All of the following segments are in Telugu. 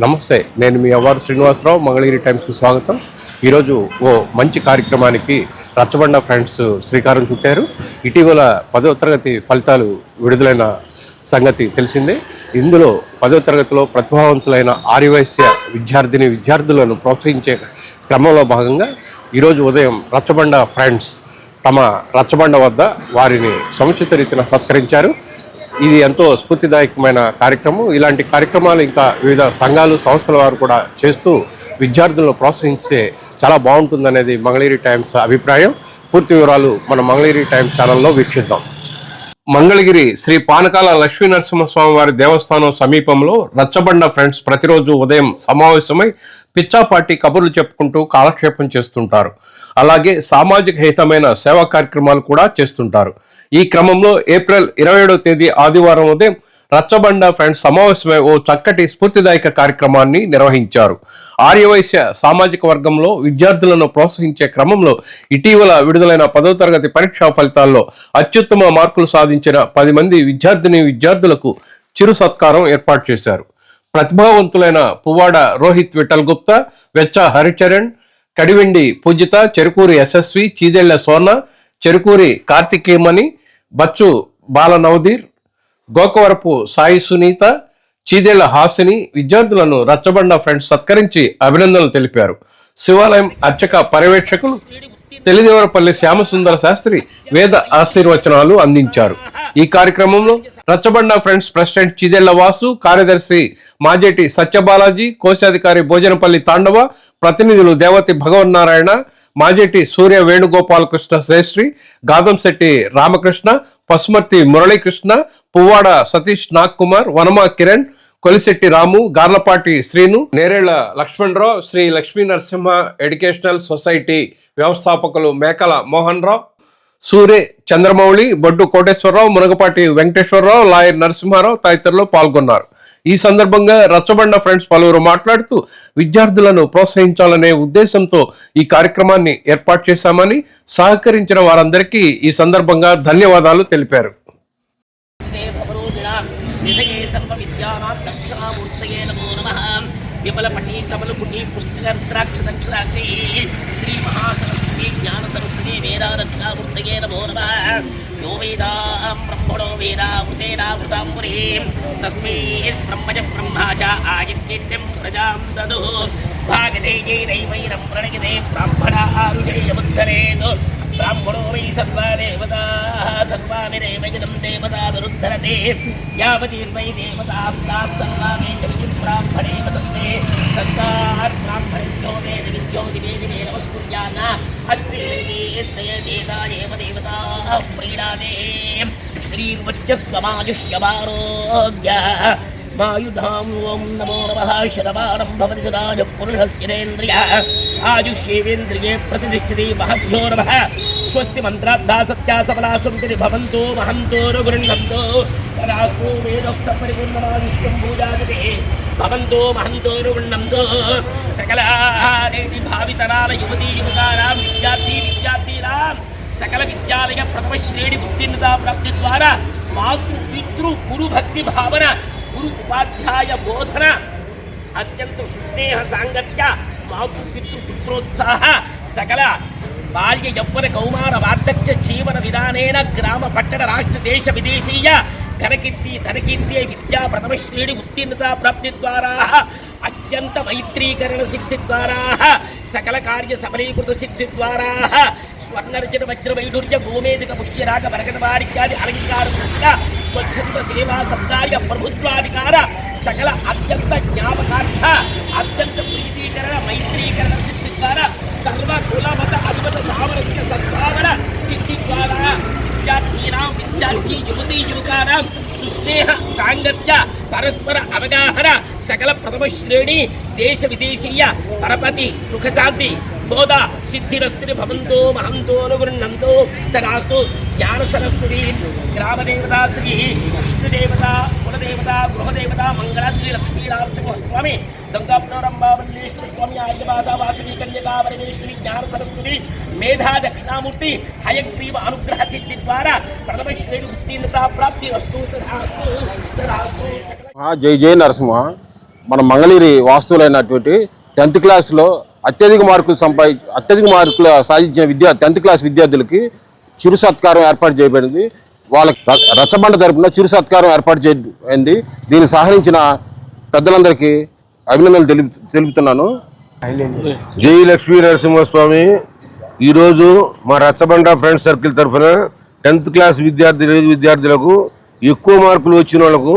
నమస్తే నేను మీ అవ్వారు శ్రీనివాసరావు మంగళగిరి టైమ్స్కి స్వాగతం. ఈరోజు ఓ మంచి కార్యక్రమానికి రచ్చబండ ఫ్రెండ్స్ శ్రీకారం చుట్టారు. ఇటీవల పదో తరగతి ఫలితాలు విడుదలైన సంగతి తెలిసిందే. ఇందులో పదో తరగతిలో ప్రతిభావంతులైన ఆర్యవైశ్య విద్యార్థిని విద్యార్థులను ప్రోత్సహించే క్రమంలో భాగంగా ఈరోజు ఉదయం రచ్చబండ ఫ్రెండ్స్ తమ రచ్చబండ వద్ద వారిని సముచిత రీతిన సత్కరించారు. ఇది ఎంతో స్ఫూర్తిదాయకమైన కార్యక్రమం. ఇలాంటి కార్యక్రమాలు ఇంకా వివిధ సంఘాలు సంస్థల వారు కూడా చేస్తూ విద్యార్థులను ప్రోత్సహిస్తే చాలా బాగుంటుందనేది మంగళగిరి టైమ్స్ అభిప్రాయం. పూర్తి వివరాలు మన మంగళగిరి టైమ్స్ ఛానల్లో వీక్షిద్దాం. మంగళగిరి శ్రీ పానకాల లక్ష్మీ నరసింహస్వామి వారి దేవస్థానం సమీపంలో రచ్చబండ ఫ్రెండ్స్ ప్రతిరోజు ఉదయం సమావేశమై పిచ్చాపాటి కబుర్లు చెప్పుకుంటూ కాలక్షేపం చేస్తుంటారు. అలాగే సామాజిక హితమైన సేవా కార్యక్రమాలు కూడా చేస్తుంటారు. ఈ క్రమంలో ఏప్రిల్ ఇరవై ఏడవ తేదీ ఆదివారం ఉదయం రచ్చబండ ఫ్రెండ్స్ సమావేశమై ఓ చక్కటి స్ఫూర్తిదాయక కార్యక్రమాన్ని నిర్వహించారు. ఆర్యవైశ్య సామాజిక వర్గంలో విద్యార్థులను ప్రోత్సహించే క్రమంలో ఇటీవల విడుదలైన పదో తరగతి పరీక్షా ఫలితాల్లో అత్యుత్తమ మార్కులు సాధించిన పది మంది విద్యార్థిని విద్యార్థులకు చిరు సత్కారం ఏర్పాటు చేశారు. ప్రతిభావంతులైన పువ్వాడ రోహిత్ విఠల్ గుప్తా వెచ్చ హరిచరణ్ కడివెండి పూజిత చెరుకూరి యశస్వి చీదెళ్ళ సోన చెరుకూరి కార్తికేయమణి బచ్చు బాలనవదీర్ గోకవరపు సాయి సునీత చీదేళ్ళ హాసిని విద్యార్థులను రచ్చబండ ఫ్రెండ్స్ సత్కరించి అభినందనలు తెలిపారు. శివాలయం అర్చక పర్యవేక్షకులు తెలిదేవరపల్లి శ్యామసుందర శాస్త్రి వేద ఆశీర్వచనాలు అందించారు. ఈ కార్యక్రమంలో రచ్చబండ ఫ్రెండ్స్ ప్రెసిడెంట్ చిదెళ్ళ వాసు కార్యదర్శి మాజేటి సత్యబాలాజీ కోశాధికారి భోజనపల్లి తాండవ ప్రతినిధులు దేవతి భగవన్నారాయణ మాజేటి సూర్య వేణుగోపాలకృష్ణ శ్రేష్ఠి గాదంశెట్టి రామకృష్ణ పసుమర్తి మురళీకృష్ణ పువ్వాడ సతీష్ నాగ్ కుమార్ వనమా కిరణ్ కొలిశెట్టి రాము గార్లపాటి శ్రీను నేరేళ్ళ లక్ష్మణరావు శ్రీ లక్ష్మీ నరసింహ ఎడ్యుకేషనల్ సొసైటీ వ్యవస్థాపకులు మేకల మోహన్ రావు సూర్య చంద్రమౌళి బొడ్డు కోటేశ్వరరావు మునగపాటి వెంకటేశ్వరరావు లాయర్ నరసింహారావు తదితరులు పాల్గొన్నారు. ఈ సందర్భంగా రచ్చబండ ఫ్రెండ్స్ పలువురు మాట్లాడుతూ విద్యార్థులను ప్రోత్సహించాలనే ఉద్దేశంతో ఈ కార్యక్రమాన్ని ఏర్పాటు చేశామని సహకరించిన వారందరికీ ఈ సందర్భంగా ధన్యవాదాలు తెలిపారు. దేవరోజునాం పటీ కమలు దక్షిణామూర్తయే నమో నమః శ్రీ మహాసరస్వతి శ్రీ మహాసరస్వతి జ్ఞాన సరస్వతి వేదాదక్షామూర్తయే నమో నమః యో వేదాం బ్రహ్మణో వేదామృతేనామృతాంబురీ తస్మై బ్రహ్మజ బ్రహ్మా చ ఆయుర్నిత్యం ప్రజాం దదు భాగదేయైరైవైరం ప్రణయతే బ్రాహ్మణ ఆరుషేయముద్ధరేతు బ్రాహ్మణో వై సర్వా దేవతా సర్వామిరేవజనం దేవతాదరుద్ధరతే యావతీర్వై దేవతాస్తాः సర్వా వేదవిధి బ్రాహ్మణే వసంతే తస్మాత్ బ్రాహ్మణేభ్యో వేద విద్యోతి దివే దివే నమస్కుర్యాన్న దేవతా ప్రీడాదే శ్రీర్వచ్చస్వమాయుష్యమారోగ్య మాయుధాం ఓం నమో నమ శరవారం భవతి రాజ పురుషస్యరేంద్రియ ఆయుష్యేవేంద్రియే ప్రతిష్ఠితే మహభ్యో నమ స్వస్తి మంత్రాద్దా సత్యా సఫలా సుందరి భవంతో మహంతో రఘురంగంతో తదాస్తు వేదోక్త పరిపూర్ణమాయుష్యం పూజాగతే భవంతో మహంతో రఘుణంతో భావితరాల యువతీ యువతారాం విద్యార్థి విద్యార్థీనాం సకల విద్యాలయ ప్రథమ శ్రేణి ఉత్తీర్ణత ప్రాప్తి ద్వారా మాతృ పితృ గురు భక్తి భావన గురు ఉపాధ్యాయ బోధన అత్యంత సుస్నేహ సాంగత్య మాతృ పితృ పుత్రోత్సాహ సకల బాల్య యవ్వన కౌమార వార్ధక్య జీవన విధానేన గ్రామ పట్టణ రాష్ట్ర దేశ విదేశీయ ఘనకీర్తి ధనకీర్తి విద్యా ప్రథమశ్రేణి ఉత్తీర్ణత ప్రాప్తి ద్వారా అత్యంత మైత్రీకరణ సిద్ధి ద్వారా సకల కార్య సఫలీకృత సిద్ధి ద్వారా స్వర్ణరచన వజ్ర వైఢూర్య భూమేదిక పుష్యరాగ వరగణ వారిత్యాది అలంకార కృష్ణ స్వచ్ఛంద సేవా సత్కార్య ప్రభుత్వాధికార సకల అత్యంత జ్ఞాపకార్థ అత్యంత ప్రీతీకరణ మైత్రీకరణ సిద్ధి ద్వారా సర్వ కుల మత అద్భుత సామరస్య సద్భావన సిద్ధి ద్వారా. విద్యార్థీనాం విద్యార్థి యువతీ యువకానాం సుస్నేహ సాంగత్య పరస్పర అవగాహన సకల ప్రథమ శ్రేణి దేశ విదేశీయ పరపతి సుఖశాంతి బోధ సిద్ధిరస్తుని భవంతో మహంతో అనుగృహంతో తరాస్తు జ్ఞాన సరస్వతి గ్రామదేవత శ్రీ విష్ణుదేవత కులదేవత గృహదేవత మంగళాద్రి లక్ష్మీ నరసింహ స్వామి దుర్గాపురంబావల్లేశ్వర స్వామి ఆర్యబాధ వాసవి కన్యకా పరమేశ్వరి జ్ఞాన సరస్వతి మేధా దక్షిణామూర్తి హయగ్రీవ అనుగ్రహ సిద్ధి ద్వారా ప్రథమ శ్రేణి ఉత్తీర్ణత ప్రాప్తి వస్తు జై జై నరసింహ. మన మంగళగిరి వాస్తువులైనటువంటి టెన్త్ క్లాస్లో అత్యధిక మార్కులు సంపాదించి అత్యధిక మార్కులు సాధించిన విద్యా టెన్త్ క్లాస్ విద్యార్థులకి చిరు సత్కారం ఏర్పాటు చేయబడింది. వాళ్ళకి రచ్చబండ తరపున చిరు సత్కారం ఏర్పాటు చేయబడింది. దీన్ని సహకరించిన పెద్దలందరికీ అభినందనలు తెలుపు తెలుపుతున్నాను. జై లక్ష్మీ నరసింహస్వామి. ఈరోజు మా రచ్చబండ ఫ్రెండ్స్ సర్కిల్ తరఫున టెన్త్ క్లాస్ విద్యార్థి విద్యార్థులకు ఎక్కువ మార్కులు వచ్చిన వాళ్ళకు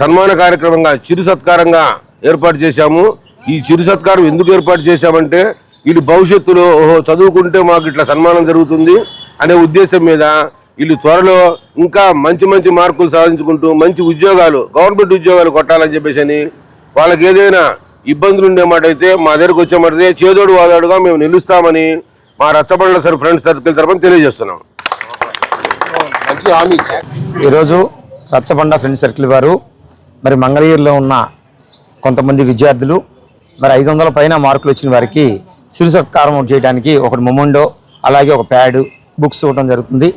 సన్మాన కార్యక్రమంగా చిరు సత్కారంగా ఏర్పాటు చేశాము. ఈ చిరు సత్కారం ఎందుకు ఏర్పాటు చేశామంటే వీళ్ళు భవిష్యత్తులో ఓహో చదువుకుంటే మాకు ఇట్లా సన్మానం జరుగుతుంది అనే ఉద్దేశం మీద వీళ్ళు త్వరలో ఇంకా మంచి మంచి మార్కులు సాధించుకుంటూ మంచి ఉద్యోగాలు గవర్నమెంట్ ఉద్యోగాలు కొట్టాలని చెప్పేసి అని వాళ్ళకి ఏదైనా ఇబ్బందులు ఉండే మాట అయితే మా దగ్గరకు వచ్చే మాట అయితే చేదోడు వాదోడుగా మేము నిలుస్తామని మా రచ్చబండ్ల సార్ ఫ్రెండ్స్ సర్కిల్ తరఫున తెలియజేస్తున్నాం. మంచి హామీ ఈరోజు రచ్చబండ ఫ్రెండ్ సర్కిల్ వారు మరి మంగళగిరిలో ఉన్న కొంతమంది విద్యార్థులు మరి ఐదు వందల పైన మార్కులు వచ్చిన వారికి సిరు సత్కారం చేయడానికి ఒకటి మొమండో అలాగే ఒక ప్యాడ్ బుక్స్ ఇవ్వడం జరుగుతుంది.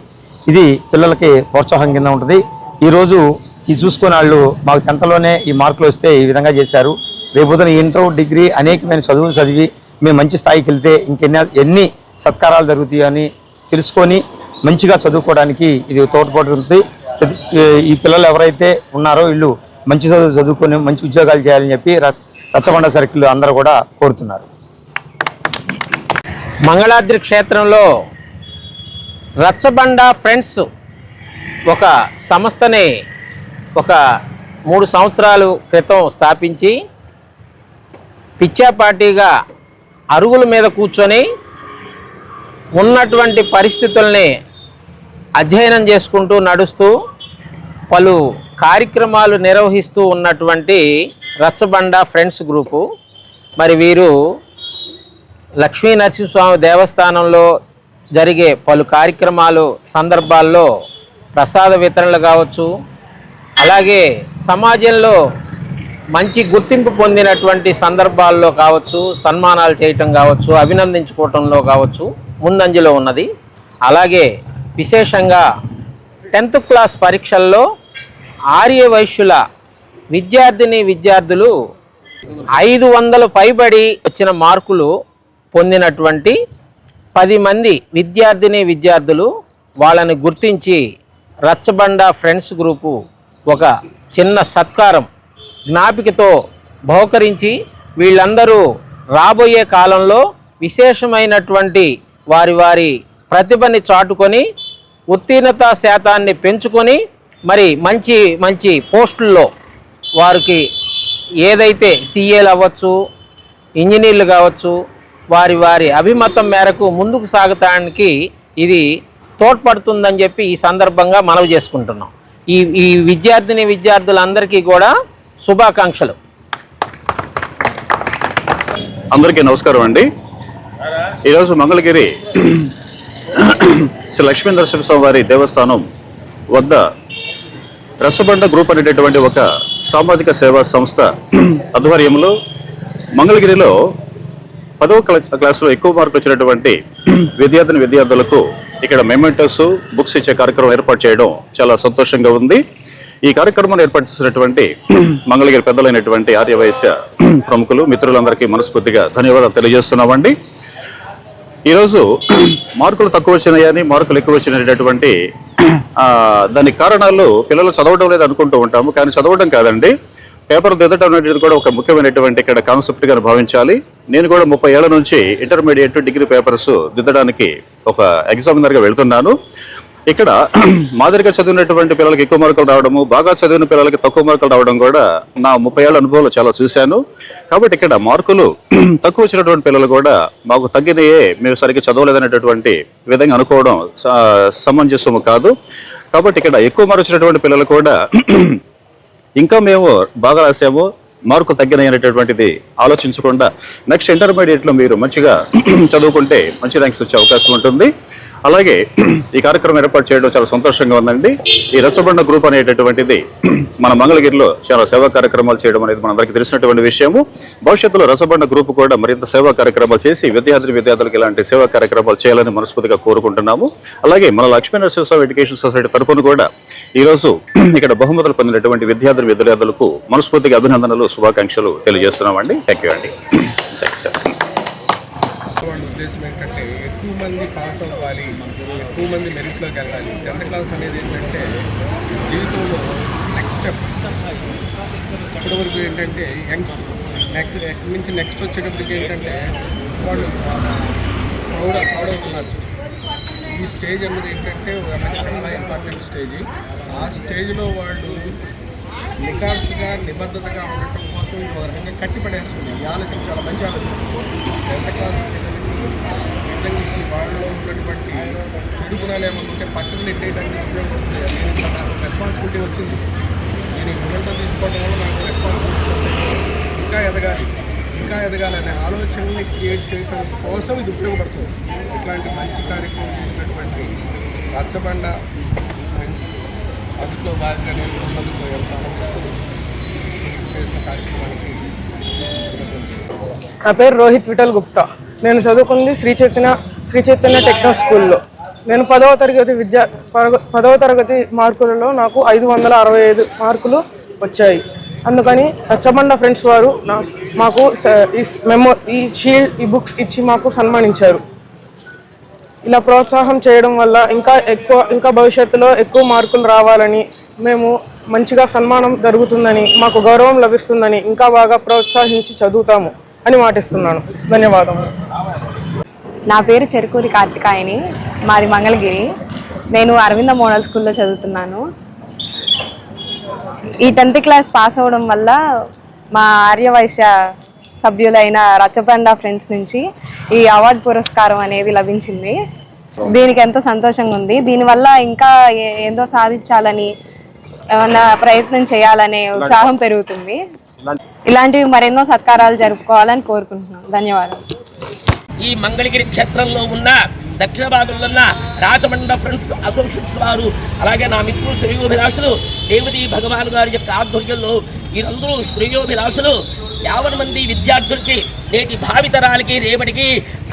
ఇది పిల్లలకి ప్రోత్సాహం కింద ఉంటుంది. ఈరోజు ఈ చూసుకునే వాళ్ళు మాకు టెన్త్లోనే ఈ మార్కులు వస్తే ఈ విధంగా చేశారు. రేపొద్దున ఇంటర్ డిగ్రీ అనేకమైన చదువులు చదివి మేము మంచి స్థాయికి వెళ్తే ఇంకెన్ని ఎన్ని సత్కారాలు జరుగుతాయని తెలుసుకొని మంచిగా చదువుకోవడానికి ఇది తోడ్పడుతుంది. ఈ పిల్లలు ఎవరైతే ఉన్నారో వీళ్ళు మంచి చదువు చదువుకొని మంచి ఉద్యోగాలు చేయాలని చెప్పి రచ- రచ్చబండ సర్కిల్ అందరూ కూడా కోరుతున్నారు. మంగళాద్రి క్షేత్రంలో రచ్చబండ ఫ్రెండ్స్ ఒక సంస్థని ఒక మూడు సంవత్సరాలు క్రితం స్థాపించి పిచ్చాపాటీగా అరుగుల మీద కూర్చొని ఉన్నటువంటి పరిస్థితుల్ని అధ్యయనం చేసుకుంటూ నడుస్తూ పలు కార్యక్రమాలు నిర్వహిస్తూ ఉన్నటువంటి రచ్చబండ ఫ్రెండ్స్ గ్రూపు. మరి వీరు లక్ష్మీ నరసింహస్వామి దేవస్థానంలో జరిగే పలు కార్యక్రమాలు సందర్భాల్లో ప్రసాద వితరణలు కావచ్చు. అలాగే సమాజంలో మంచి గుర్తింపు పొందినటువంటి సందర్భాల్లో కావచ్చు సన్మానాలు చేయటం కావచ్చు అభినందించుకోవటంలో కావచ్చు. ముందంజలో ఉన్నది. అలాగే విశేషంగా టెన్త్ క్లాస్ పరీక్షల్లో ఆర్య వైశ్యుల విద్యార్థిని విద్యార్థులు ఐదు వందలు పైబడి వచ్చిన మార్కులు పొందినటువంటి పది మంది విద్యార్థిని విద్యార్థులు వాళ్ళని గుర్తించి రచ్చబండ ఫ్రెండ్స్ గ్రూపు ఒక చిన్న సత్కారం జ్ఞాపికతో బహుకరించి వీళ్ళందరూ రాబోయే కాలంలో విశేషమైనటువంటి వారి వారి ప్రతిభని చాటుకొని ఉత్తీర్ణత శాతాన్ని పెంచుకొని మరి మంచి మంచి పోస్టుల్లో వారికి ఏదైతే సీఏలు అవ్వచ్చు ఇంజనీర్లు కావచ్చు వారి వారి అభిమతం మేరకు ముందుకు సాగటానికి ఇది తోడ్పడుతుందని చెప్పి ఈ సందర్భంగా మనవి చేసుకుంటున్నాం. ఈ ఈ విద్యార్థిని విద్యార్థులందరికీ కూడా శుభాకాంక్షలు. అందరికీ నమస్కారం అండి. ఈరోజు మంగళగిరి శ్రీ లక్ష్మీ నరసింహస్వామి వారి దేవస్థానం వద్ద రసబండ గ్రూప్ అనేటటువంటి ఒక సామాజిక సేవా సంస్థ ఆధ్వర్యంలో మంగళగిరిలో పదవ క్లాసులో ఎక్కువ మార్కులు వచ్చినటువంటి విద్యార్థిని విద్యార్థులకు ఇక్కడ మెమెంటోస్ బుక్స్ ఇచ్చే కార్యక్రమం ఏర్పాటు చేయడం చాలా సంతోషంగా ఉంది. ఈ కార్యక్రమాన్ని ఏర్పాటు చేసినటువంటి మంగళగిరి పెద్దలైనటువంటి ఆర్యవైశ్య ప్రముఖులు మిత్రులందరికీ మనస్ఫూర్తిగా ధన్యవాదాలు తెలియజేస్తున్నామండి. ఈరోజు మార్కులు తక్కువ వచ్చినాయని మార్కులు ఎక్కువ వచ్చినటువంటి ఆ, దానికి కారణాలు పిల్లలు చదవడం లేదు అనుకుంటూ ఉంటాము. కానీ చదవడం కాదండి. పేపర్ దిద్దడం అనేది కూడా ఒక ముఖ్యమైనటువంటి ఇక్కడ కాన్సెప్ట్గా భావించాలి. నేను కూడా ముప్పై ఏళ్ళ నుంచి ఇంటర్మీడియట్ డిగ్రీ పేపర్స్ దిద్దడానికి ఒక ఎగ్జామినర్గా వెళ్తున్నాను. ఇక్కడ మాదిరిగా చదివినటువంటి పిల్లలకి ఎక్కువ మార్కులు రావడము బాగా చదివిన పిల్లలకి తక్కువ మార్కులు రావడం కూడా నా ముప్పై ఏళ్ళ అనుభవంలో చాలా చూశాను. కాబట్టి ఇక్కడ మార్కులు తక్కువ వచ్చినటువంటి పిల్లలు కూడా మాకు తగ్గినయే మేము సరిగ్గా చదవలేదనేటటువంటి విధంగా అనుకోవడం సమంజసము కాదు. కాబట్టి ఇక్కడ ఎక్కువ మార్కు వచ్చినటువంటి పిల్లలు కూడా ఇంకా మేము బాగా రాసాము మార్కులు తగ్గినాయి అనేటటువంటిది ఆలోచించకుండా నెక్స్ట్ ఇంటర్మీడియట్లో మీరు మంచిగా చదువుకుంటే మంచి ర్యాంక్స్ వచ్చే అవకాశం ఉంటుంది. అలాగే ఈ కార్యక్రమం ఏర్పాటు చేయడం చాలా సంతోషంగా ఉందండి. ఈ రచ్చబండ గ్రూప్ అనేటటువంటిది మన మంగళగిరిలో చాలా సేవా కార్యక్రమాలు చేయడం అనేది మనందరికీ తెలిసినటువంటి విషయము. భవిష్యత్తులో రసబండ గ్రూప్ కూడా మరింత సేవా కార్యక్రమాలు చేసి విద్యార్థి విద్యార్థులకు ఇలాంటి సేవా కార్యక్రమాలు చేయాలని మనస్ఫూర్తిగా కోరుకుంటున్నాము. అలాగే మన లక్ష్మీ నరసింహ ఎడ్యుకేషన్ సొసైటీ తరఫున కూడా ఈరోజు ఇక్కడ బహుమతులు పొందినటువంటి విద్యార్థులు విద్యార్థులకు మనస్ఫూర్తిగా అభినందనలు శుభాకాంక్షలు తెలియజేస్తున్నామండి. థ్యాంక్ యూ అండి. థ్యాంక్ యూ సార్ మంది పాస్ అవ్వాలి ఎక్కువ మంది మెరిట్లోకి వెళ్ళాలి. టెన్త్ క్లాస్ అనేది ఏంటంటే జీవితంలో నెక్స్ట్ స్టెప్ ఇప్పటి వరకు ఏంటంటే యంగ్స్ నెక్స్ట్ ఎక్కడి నుంచి నెక్స్ట్ వచ్చేటప్పటికి ఏంటంటే వాళ్ళు ప్రౌడ్ ప్రౌడ్ అవుతున్నారు. ఈ స్టేజ్ అనేది ఏంటంటే ఒక చాలా ఇంపార్టెంట్ స్టేజ్ ఆ స్టేజ్లో వాళ్ళు నికాసుగా నిబద్ధతగా ఉండటం కోసం ఒక రకంగా కట్టిపడేస్తుంది. ఈ ఆలోచన చాలా మంచి ఆలోచన. టెన్త్ క్లాస్ ఇచ్చి వాళ్ళలో ఉన్నటువంటి చెడు గుణాలు ఏమన్నా ఉంటే పక్కన నెట్టేయడానికి ఉపయోగపడుతుంది నాకు రెస్పాన్సిబిలిటీ వచ్చింది. నేను ఈ గుణంతో తీసుకోవడం వల్ల నాకు రెస్పాన్సిబిలిటీ వచ్చింది. ఇంకా ఎదగాలి ఇంకా ఎదగాలనే ఆలోచనని క్రియేట్ చేయడం కోసం ఇది ఉపయోగపడుతుంది. ఇట్లాంటి మంచి కార్యక్రమం చేసినటువంటి రచ్చబండ ఫ్రెండ్స్ అందులో భాగంగా నేను ఉన్నందుకు ఎంత చేసిన కార్యక్రమానికి నా పేరు రోహిత్ విఠల్ గుప్తా. నేను చదువుకుంది శ్రీ చైతన్య శ్రీ చైతన్య టెక్నో స్కూల్లో నేను పదవ తరగతి విద్యా పదవ తరగతి మార్కులలో నాకు ఐదు వందల అరవై ఐదు మార్కులు వచ్చాయి. అందుకని రచ్చబండ ఫ్రెండ్స్ వారు నా మాకు స- ఈ మెమో ఈ షీల్డ్ ఈ బుక్స్ ఇచ్చి మాకు సన్మానించారు. ఇలా ప్రోత్సాహం చేయడం వల్ల ఇంకా ఎక్కువ ఇంకా భవిష్యత్తులో ఎక్కువ మార్కులు రావాలని మేము మంచిగా సన్మానం జరుగుతుందని మాకు గౌరవం లభిస్తుందని ఇంకా బాగా ప్రోత్సహించి చదువుతాము. అని మాటిస్తున్నాను. ధన్యవాదములు. నా పేరు చెరుకూరి కార్తికాయని మాది మంగళగిరి. నేను అరవింద మోడల్ స్కూల్లో చదువుతున్నాను. ఈ టెన్త్ క్లాస్ పాస్ అవ్వడం వల్ల మా ఆర్యవైశ్య సభ్యులైన రచ్చబండ ఫ్రెండ్స్ నుంచి ఈ అవార్డు పురస్కారం అనేది లభించింది. దీనికి ఎంతో సంతోషంగా ఉంది. దీనివల్ల ఇంకా ఏందో సాధించాలని ఏమన్నా ప్రయత్నం చేయాలనే ఉత్సాహం పెరుగుతుంది. ఇలాంటివి మరెన్నో సత్కారాలు జరుపుకోవాలని కోరుకుంటున్నాను ధన్యవాదాలు. ఈ మంగళగిరి క్షేత్రంలో ఉన్న దక్షిణ భాగంలో ఉన్న రాజమండ్రి ఫ్రెండ్స్ అసోసియేట్స్ వారు అలాగే నా మిత్రులు శ్రేయోభిలాషులు దేవతి భగవాన్ గారి యొక్క ఆధ్వర్యంలో వీరందరూ శ్రేయోభిలాషులు యావన మంది విద్యార్థులకి నేటి భావితరాలకి రేపటికి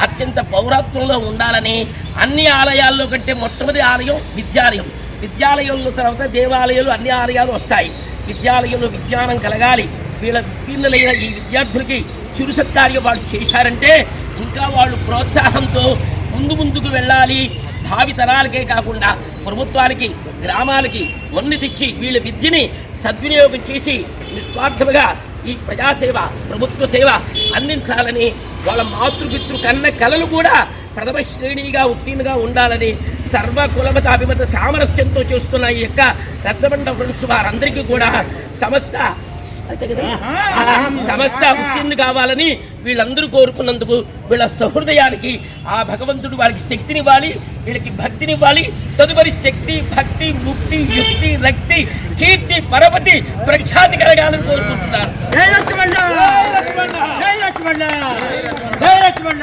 అత్యంత పౌరాత్వంలో ఉండాలని అన్ని ఆలయాల్లో కంటే మొట్టమొదటి ఆలయం విద్యాలయం. విద్యాలయంలో తర్వాత దేవాలయాలు అన్ని ఆలయాలు వస్తాయి. విద్యాలయంలో విజ్ఞానం కలగాలి. వీళ్ళ ఉత్తీర్ణులైన ఈ విద్యార్థులకి చిరు సత్కార్యం వాళ్ళు చేశారంటే ఇంకా వాళ్ళు ప్రోత్సాహంతో ముందు ముందుకు వెళ్ళాలి. భావి తరాలకే కాకుండా ప్రభుత్వానికి గ్రామాలకి వన్ని తెచ్చి వీళ్ళ విద్యని సద్వినియోగం చేసి నిస్వార్థముగా ఈ ప్రజాసేవ ప్రభుత్వ సేవ అందించాలని వాళ్ళ మాతృపితృ కన్న కళలు కూడా ప్రథమ శ్రేణిగా ఉత్తీర్ణగా ఉండాలని సర్వ కులమత అభిమత సామరస్యంతో చేస్తున్న ఈ యొక్క రచ్చబండ ఫ్రెండ్స్ వారందరికీ కూడా సమస్త సమస్త ఉత్తీర్ణులు కావాలని వీళ్ళందరూ కోరుకున్నందుకు వీళ్ళ సహృదయానికి ఆ భగవంతుడు వారికి శక్తినివ్వాలి వీళ్ళకి భక్తినివ్వాలి. తదుపరి శక్తి భక్తి ముక్తి యుక్తి రక్తి కీర్తి పరపతి ప్రఖ్యాతి కలగాలని కోరుకుంటున్నారు. జై జై జై జై లక్ష్మణ